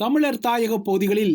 தமிழர் தாயக பகுதிகளில்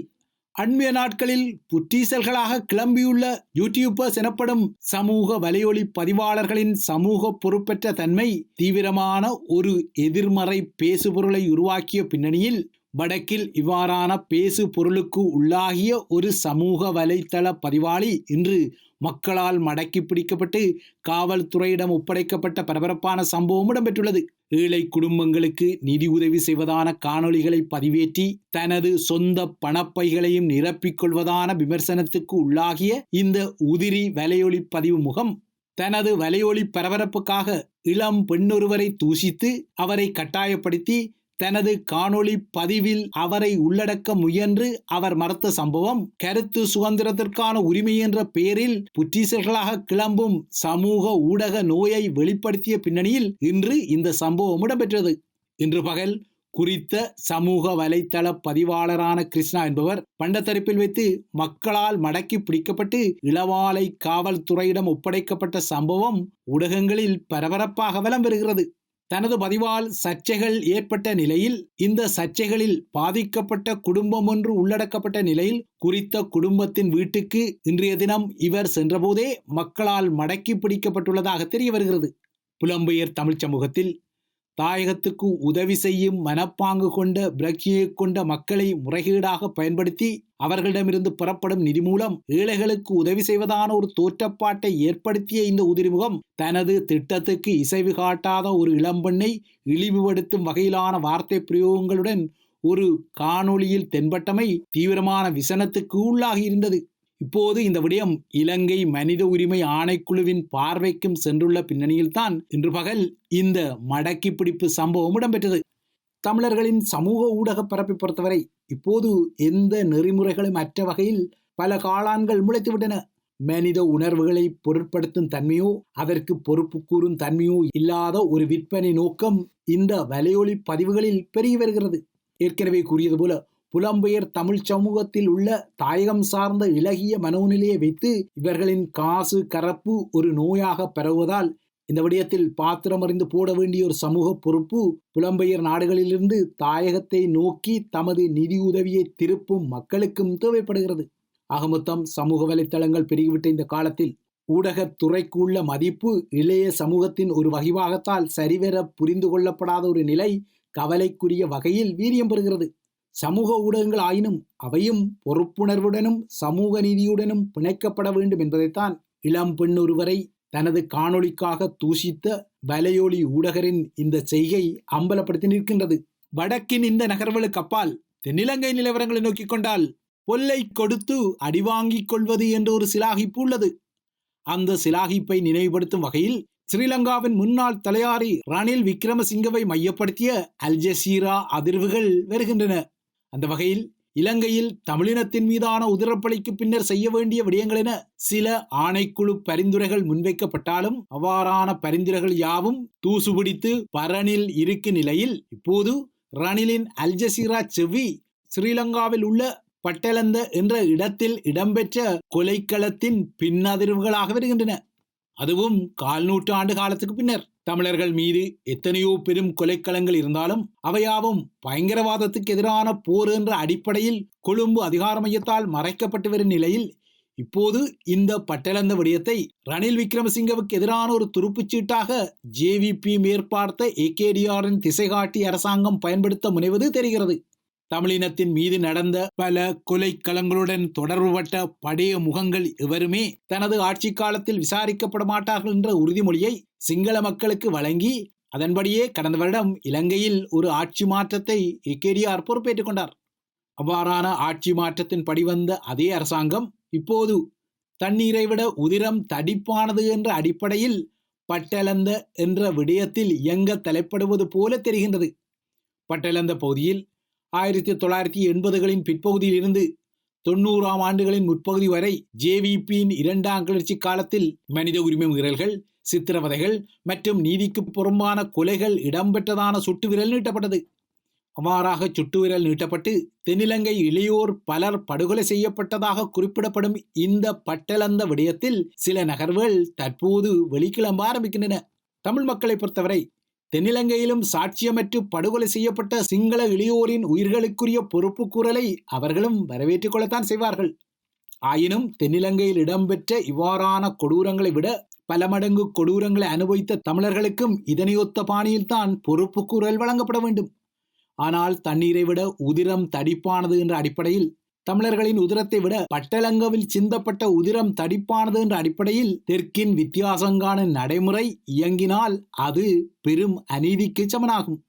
அண்மைய நாட்களில் புற்றீசல்களாக கிளம்பியுள்ள யூடியூபர்ஸ் எனப்படும் சமூக வலையொலி பதிவாளர்களின் சமூக பொறுப்பற்ற தன்மை தீவிரமான ஒரு எதிர்மறை பேசுபொருளை உருவாக்கிய பின்னணியில் வடக்கில் இவ்வாறான பேசு பொருளுக்கு உள்ளாகிய ஒரு சமூக வலைத்தள பதிவாளி இன்று மக்களால் மடக்கி பிடிக்கப்பட்டு காவல்துறையிடம் ஒப்படைக்கப்பட்ட பரபரப்பான சம்பவம் இடம்பெற்றுள்ளது. ஏழை குடும்பங்களுக்கு நிதி உதவி செய்வதான காணொளிகளை பதிவேற்றி தனது சொந்த பணப்பைகளையும் நிரப்பிக் கொள்வதான விமர்சனத்துக்கு உள்ளாகிய இந்த உதிரி வலையொலி பதிவு முகம் தனது வலையொலி பரபரப்புக்காக இளம் பெண்ணொருவரை தூசித்து அவரை கட்டாயப்படுத்தி தனது காணொளி பதிவில் அவரை உள்ளடக்க முயன்று அவர் மறுத்த சம்பவம் கருத்து சுதந்திரத்திற்கான உரிமை என்ற பெயரில் புற்றீசல்களாக கிளம்பும் சமூக ஊடக நோயை வெளிப்படுத்திய பின்னணியில் இன்று இந்த சம்பவம் இடம்பெற்றது. இன்று பகல் குறித்த சமூக வலைத்தள பதிவாளரான கிருஷ்ணா என்பவர் பண்டத்தரிப்பில் வைத்து மக்களால் மடக்கி பிடிக்கப்பட்டு இளவாலை காவல்துறையிடம் ஒப்படைக்கப்பட்ட சம்பவம் ஊடகங்களில் பரபரப்பாக வலம் வருகிறது தனது பதிவால் சர்ச்சைகள் ஏற்பட்ட நிலையில் இந்த சர்ச்சைகளில் பாதிக்கப்பட்ட குடும்பம் ஒன்று உள்ளடக்கப்பட்ட நிலையில் குறித்த குடும்பத்தின் வீட்டுக்கு இன்றைய தினம் இவர் சென்றபோதே மக்களால் மடக்கி பிடிக்கப்பட்டுள்ளதாக தெரிய வருகிறது புலம்பெயர் தமிழ் சமூகத்தில் தாயகத்துக்கு உதவி செய்யும் மனப்பாங்கு கொண்ட பிரக்தியை கொண்ட மக்களை முறைகேடாக பயன்படுத்தி அவர்களிடமிருந்து பெறப்படும் நிதி மூலம் ஏழைகளுக்கு உதவி செய்வதான ஒரு தோற்றப்பாட்டை ஏற்படுத்திய இந்த உதிரிமுகம் தனது திட்டத்துக்கு இசைவு காட்டாத ஒரு இளம்பெண்ணை இழிவுபடுத்தும் வகையிலான வார்த்தை பிரயோகங்களுடன் ஒரு காணொளியில் தென்பட்டமை தீவிரமான விசனத்துக்கு உள்ளாகி இருந்தது. இப்போது இந்த விடயம் இலங்கை மனித உரிமை ஆணைக்குழுவின் பார்வைக்கும் சென்றுள்ள பின்னணியில்தான் இன்று பகல் இந்த மடக்கி பிடிப்பு சம்பவம் இடம்பெற்றது. தமிழர்களின் சமூக ஊடக பரப்பை பொறுத்தவரை இப்போது எந்த நெறிமுறைகளும் அற்ற வகையில் பல காளான்கள் முளைத்துவிட்டன. மனித உணர்வுகளை பொருட்படுத்தும் தன்மையோ அதற்கு பொறுப்பு கூறும் தன்மையோ இல்லாத ஒரு விற்பனை நோக்கம் இந்த வலையொலி பதிவுகளில் பெருகி வருகிறது. ஏற்கனவே கூறியது போல புலம்பெயர் தமிழ் சமூகத்தில் உள்ள தாயகம் சார்ந்த இலகிய மனோநிலையை வைத்து இவர்களின் காசு கரப்பு ஒரு நோயாக பரவுவதால் இந்த விடயத்தில் பாத்திரமறிந்து போட வேண்டிய ஒரு சமூக பொறுப்பு புலம்பெயர் நாடுகளிலிருந்து தாயகத்தை நோக்கி தமது நிதி உதவியை திருப்பும் மக்களுக்கும் தேவைப்படுகிறது. அகமொத்தம் சமூக வலைத்தளங்கள் பெருகிவிட்ட இந்த காலத்தில் ஊடகத் துறைக்குள்ள மதிப்பு இளைய சமூகத்தின் ஒரு வகிவாகத்தால் சரிவர புரிந்து கொள்ளப்படாத ஒரு நிலை கவலைக்குரிய வகையில் வீரியம் பெறுகிறது. சமூக ஊடகங்கள் ஆயினும் அவையும் பொறுப்புணர்வுடனும் சமூக நீதியுடனும் பிணைக்கப்பட வேண்டும் என்பதைத்தான் இளம் பெண் ஒருவரை தனது காணொளிக்காக தூஷித்த வலையொலி ஊடகரின் இந்த செய்கை அம்பலப்படுத்தி நிற்கின்றது. வடக்கின் இந்த நகர்வுகளுக்கு அப்பால் தென்னிலங்கை நிலவரங்களை நோக்கிக் கொண்டால் பொல்லை கொடுத்து அடிவாங்கிக் கொள்வது என்ற ஒரு சிலாகிப்பு உள்ளது. அந்த சிலாகிப்பை நினைவுபடுத்தும் வகையில் ஸ்ரீலங்காவின் முன்னாள் தலையாரி ரணில் விக்ரமசிங்கவை மையப்படுத்திய அல்ஜசீரா அதிர்வுகள் வருகின்றன. அந்த வகையில் இலங்கையில் தமிழினத்தின் மீதான உதிரப்பலிக்கு பின்னர் செய்ய வேண்டிய விடயங்கள் என சில ஆணைக்குழு பரிந்துரைகள் முன்வைக்கப்பட்டாலும் அவ்வாறான பரிந்துரைகள் யாவும் தூசுபிடித்து பரனில் இருக்கும் நிலையில் இப்போது ரணிலின் அல்ஜசீரா செவ்வி ஸ்ரீலங்காவில் உள்ள பட்டலந்த என்ற இடத்தில் இடம்பெற்ற கொலைக்களத்தின் பின்னதிர்வுகளாக வருகின்றன. அதுவும் கால் நூற்றாண்டு காலத்துக்கு பின்னர். தமிழர்கள் மீது எத்தனையோ பெரும் கொலைக்களங்கள் இருந்தாலும் அவையாவும் பயங்கரவாதத்துக்கு எதிரான போர் என்ற அடிப்படையில் கொழும்பு அதிகார மையத்தால் மறைக்கப்பட்டு வரும் நிலையில் இப்போது இந்த பட்டளந்த விடயத்தை ரணில் விக்ரமசிங்கவுக்கு எதிரான ஒரு துருப்புச்சீட்டாக ஜேவிபி மேற்பார்த்த ஏகேடிஆரின் திசைகாட்டி அரசாங்கம் பயன்படுத்த முனைவது தெரிகிறது. தமிழினத்தின் மீது நடந்த பல கொலைக்களங்களுடன் தொடர்புபட்ட படைய முகங்கள் எவருமே தனது ஆட்சி காலத்தில் விசாரிக்கப்பட மாட்டார்கள் என்ற உறுதிமொழியை சிங்கள மக்களுக்கு வழங்கி அதன்படியே கடந்த வருடம் இலங்கையில் ஒரு ஆட்சி மாற்றத்தை ஏகேடிஆர் பொறுப்பேற்றுக் கொண்டார். அவ்வாறான ஆட்சி மாற்றத்தின் படிவந்த அதே அரசாங்கம் இப்போது தண்ணீரை விட உதிரம் தடிப்பானது என்ற அடிப்படையில் பட்டலந்த என்ற விடயத்தில் இயங்க தலைப்படுவது போல தெரிகின்றது. பட்டலந்த பகுதியில் ஆயிரத்தி தொள்ளாயிரத்தி எண்பதுகளின் பிற்பகுதியில் இருந்து தொண்ணூறாம் ஆண்டுகளின் முற்பகுதி வரை ஜேவிபியின் இரண்டாம் கிளர்ச்சி காலத்தில் மனித உரிமை மீறல்கள் சித்திரவதைகள் மற்றும் நீதிக்கு புறம்பான கொலைகள் இடம்பெற்றதான சுட்டு விரல் நீட்டப்பட்டது. அவ்வாறாக சுட்டு விரல் நீட்டப்பட்டு தென்னிலங்கை இளையோர் பலர் படுகொலை செய்யப்பட்டதாக குறிப்பிடப்படும் இந்த பட்டலந்த விடயத்தில் சில நகர்வுகள் தற்போது வெளிக்கிளம்ப ஆரம்பிக்கின்றன. தமிழ் மக்களை பொறுத்தவரை தென்னிலங்கையிலும் சாட்சியமற்று படுகொலை செய்யப்பட்ட சிங்கள இளையோரின் உயிர்களுக்குரிய பொறுப்பு கூறலை அவர்களும் வரவேற்றுக் கொள்ளத்தான் செய்வார்கள். ஆயினும் தென்னிலங்கையில் இடம்பெற்ற இவ்வாறான கொடூரங்களை விட பல மடங்கு கொடூரங்களை அனுபவித்த தமிழர்களுக்கும் இதனையொத்த பாணியில்தான் பொறுப்பு கூறல் வழங்கப்பட வேண்டும். ஆனால் தண்ணீரை விட உதிரம் தடிப்பானது என்ற அடிப்படையில் தமிழர்களின் உதிரத்தை விட பட்டலங்கவில் சிந்தப்பட்ட உதிரம் தடிப்பானது என்ற அடிப்படையில் தெற்கின் வித்தியாசங்கான நடைமுறை இயங்கினால் அது பெரும் அநீதிக்கு சமனாகும்.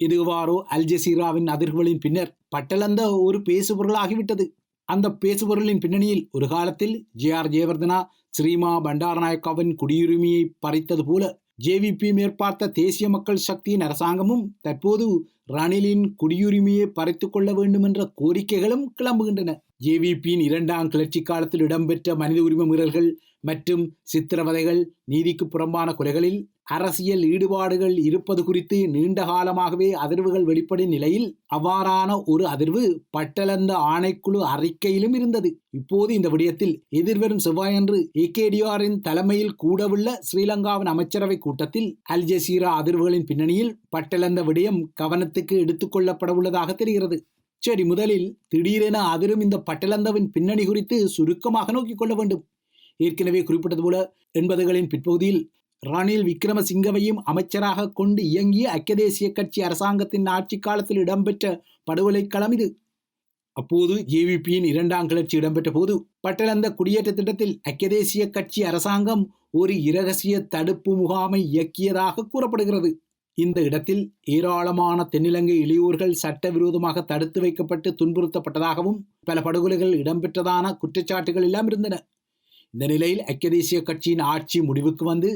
இதுவாரோ அல் ஜசீராவின் அதிர்வுகளின் பின்னர் பட்டலந்த ஒரு பேசுபொருளாகிவிட்டது. அந்த பேசுபொருளின் பின்னணியில் ஒரு காலத்தில் ஜே ஆர் ஜெயவர்தனா ஸ்ரீமா பண்டாரநாயக்காவின் குடியுரிமையை பறித்தது போல ஜேவிபி மேற்பார்த்த தேசிய மக்கள் சக்தியின் அரசாங்கமும் தற்போது ரணிலின் குடியுரிமையை பறித்துக்கொள்ள வேண்டும் என்ற கோரிக்கைகளும் கிளம்புகின்றன. ஜேவிபியின் இரண்டாம் கிளர்ச்சி காலத்தில் இடம்பெற்ற மனித உரிமை மீறல்கள் மற்றும் சித்திரவதைகள் நீதிக்கு புறம்பான கொலைகளில் அரசியல் ஈடுபாடுகள் இருப்பது குறித்து நீண்ட காலமாகவே அதிர்வுகள் வெளிப்படும் நிலையில் அவ்வாறான ஒரு அதிர்வு பட்டளந்த ஆணைக்குழு அறிக்கையிலும் இருந்தது. இப்போது இந்த விடயத்தில் எதிர்வரும் செவ்வாயன்று ஏகேடிஆரின் தலைமையில் கூடவுள்ள ஸ்ரீலங்காவின் அமைச்சரவை கூட்டத்தில் அல் ஜசீரா அதிர்வுகளின் பின்னணியில் பட்டளந்த விடயம் கவனத்துக்கு எடுத்துக்கொள்ளப்பட உள்ளதாக தெரிகிறது. சரி முதலில் திடீரென அதிரும் இந்த பட்டலந்தவின் பின்னணி குறித்து சுருக்கமாக நோக்கிக் கொள்ள வேண்டும். ஏற்கனவே குறிப்பிட்டது போல எண்பதுகளின் பிற்பகுதியில் ரணில் விக்ரமசிங்கவையும் அமைச்சராக கொண்டு இயங்கிய ஐக்கிய தேசிய கட்சி அரசாங்கத்தின் ஆட்சி காலத்தில் இடம்பெற்ற படுகொலை களம் இது. அப்போது ஜேவிபியின் இரண்டாம் கிளர்ச்சி இடம்பெற்ற போது பட்டலந்த குடியேற்ற திட்டத்தில் ஐக்கிய தேசிய கட்சி அரசாங்கம் ஒரு இரகசிய தடுப்பு முகாமை இயக்கியதாக கூறப்படுகிறது. இந்த இடத்தில் ஏராளமான தென்னிலங்கை இளையோர்கள் சட்டவிரோதமாக தடுத்து வைக்கப்பட்டு துன்புறுத்தப்பட்டதாகவும் பல படுகொலைகள் இடம்பெற்றதான குற்றச்சாட்டுகள் எல்லாம் இருந்தன. இந்த நிலையில் ஐக்கிய தேசிய கட்சியின் ஆட்சி முடிவுக்கு வந்து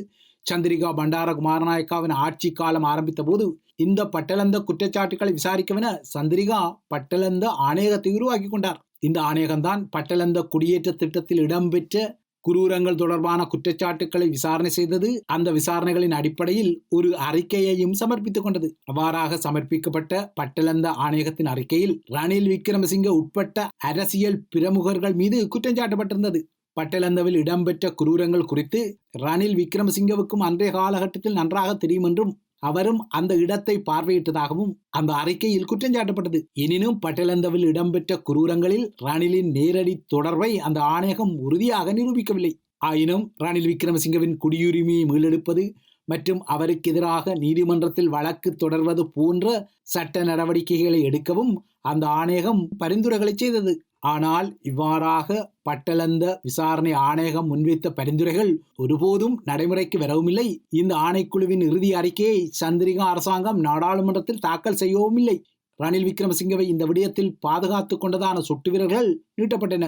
சந்திரிகா பண்டார குமாரநாயக்காவின் ஆட்சி காலம் ஆரம்பித்த போது இந்த பட்டலந்த குற்றச்சாட்டுகளை விசாரிக்கவென சந்திரிகா பட்டலந்த ஆணையகத்தை உருவாக்கி கொண்டார். இந்த ஆணையகம்தான் பட்டலந்த குடியேற்ற திட்டத்தில் இடம்பெற்ற குரூரங்கள் தொடர்பான குற்றச்சாட்டுக்களை விசாரணை செய்தது அந்த விசாரணைகளின் அடிப்படையில் ஒரு அறிக்கையையும் சமர்ப்பித்துக் கொண்டது. அவ்வாறாக சமர்ப்பிக்கப்பட்ட பட்டலந்த ஆணையகத்தின் அறிக்கையில் ரணில் விக்ரமசிங்க உட்பட்ட அரசியல் பிரமுகர்கள் மீது குற்றம் சாட்டப்பட்டிருந்தது. பட்டலந்தவில் இடம்பெற்ற குரூரங்கள் குறித்து ரணில் விக்ரமசிங்கவுக்கும் அன்றைய காலகட்டத்தில் நன்றாக தெரியும் என்றும் அவரும் அந்த இடத்தை பார்வையிட்டதாகவும் அந்த அறிக்கையில் குற்றம் சாட்டப்பட்டது எனினும் பட்டலந்தவில் இடம்பெற்ற குரூரங்களில் ரணிலின் நேரடி தொடர்பை அந்த ஆணையகம் உறுதியாக நிரூபிக்கவில்லை. ஆயினும் ரணில் விக்ரமசிங்கவின் குடியுரிமையை மீளெடுப்பது மற்றும் அவருக்கு எதிராக நீதிமன்றத்தில் வழக்கு தொடர்வது போன்ற சட்ட நடவடிக்கைகளை எடுக்கவும் அந்த ஆணையகம் பரிந்துரைகளை செய்தது. ஆனால் இவ்வாறாக பட்டளந்த விசாரணை ஆணையகம் முன்வைத்த பரிந்துரைகள் ஒருபோதும் நடைமுறைக்கு வரவுமில்லை. இந்த ஆணைக்குழுவின் இறுதி அறிக்கையை சந்திரிகா அரசாங்கம் நாடாளுமன்றத்தில் தாக்கல் செய்யவும் இல்லை ரணில் விக்ரமசிங்கவை இந்த விடயத்தில் பாதுகாத்துக் கொண்டதான சொட்டு வீரர்கள் நீட்டப்பட்டன.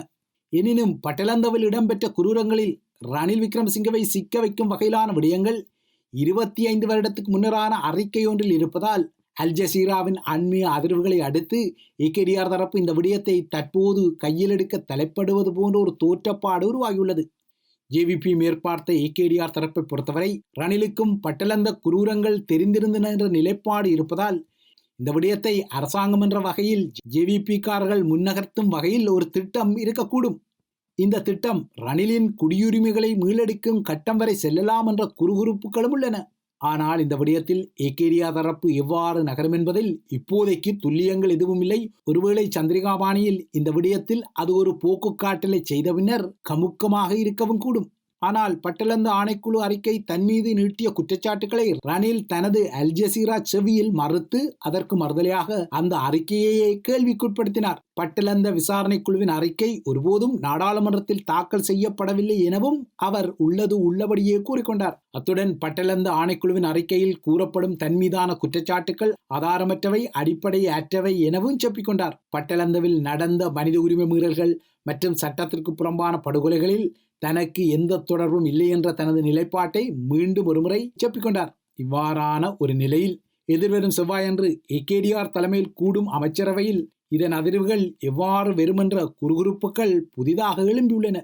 எனினும் பட்டலந்தவில் இடம்பெற்ற குரூரங்களில் ரணில் விக்ரமசிங்கவை சிக்க வைக்கும் வகையிலான விடயங்கள் இருபத்தி ஐந்து வருடத்துக்கு முன்னரான அறிக்கை ஒன்றில் இருப்பதால் அல் ஜசீராவின் அண்மைய அதிர்வுகளை அடுத்து ஏகேடிஆர் தரப்பு இந்த விடயத்தை தற்போது கையில் எடுக்க தலைப்படுவது போன்ற ஒரு தோற்றப்பாடு உருவாகியுள்ளது. ஜேவிபி மேற்பார்த்த ஏகேடிஆர் தரப்பை பொறுத்தவரை ரணிலுக்கும் பட்டலந்த குரூரங்கள் தெரிந்திருந்தன என்ற நிலைப்பாடு இருப்பதால் இந்த விடயத்தை அரசாங்கம் என்ற வகையில் ஜேவிபிக்காரர்கள் முன்னகர்த்தும் வகையில் ஒரு திட்டம் இருக்கக்கூடும். இந்த திட்டம் ரணிலின் குடியுரிமைகளை மீளெடுக்கும் கட்டம் வரை செல்லலாம் என்ற குறுகுறுப்புகளும் உள்ளன. ஆனால் இந்த விடயத்தில் ஏகேரியா தரப்பு எவ்வாறு நகரும் என்பதில் இப்போதைக்கு துல்லியங்கள் எதுவும் இல்லை ஒருவேளை சந்திரிகா பாணியில் இந்த விடயத்தில் அது ஒரு போக்கு காட்டலை செய்த பின்னர் கமுக்கமாக இருக்கவும் கூடும். ஆனால் பட்டலந்து ஆணைக்குழு அறிக்கை தன் மீது நீட்டிய குற்றச்சாட்டுகளை ரணில் தனது அல்ஜசீரா செவியில் மறுத்து அதற்கு மறுதலையாக அந்த அறிக்கையையே கேள்விக்குட்படுத்தினார். பட்டலந்த விசாரணை குழுவின் அறிக்கை ஒருபோதும் நாடாளுமன்றத்தில் தாக்கல் செய்யப்படவில்லை எனவும் அவர் உள்ளது உள்ளபடியே கூறிக்கொண்டார். அத்துடன் பட்டலந்த ஆணைக்குழுவின் அறிக்கையில் கூறப்படும் தன் மீதான குற்றச்சாட்டுகள் ஆதாரமற்றவை அடிப்படை அற்றவை எனவும் செப்பிக்கொண்டார். பட்டலந்தவில் நடந்த மனித உரிமை மீறல்கள் மற்றும் சட்டத்திற்கு புறம்பான படுகொலைகளில் தனக்கு எந்த தொடர்பும் இல்லை என்ற தனது நிலைப்பாட்டை மீண்டும் ஒருமுறை செப்பிக்கொண்டார் இவ்வாறான ஒரு நிலையில் எதிர்வரும் செவ்வாயன்று ஏகேடிஆர் தலைமையில் கூடும் அமைச்சரவையில் இதன் அதிர்வுகள் எவ்வாறு வெறுமென்ற குறுகுறுப்புகள் புதிதாக எழும்பியுள்ளன.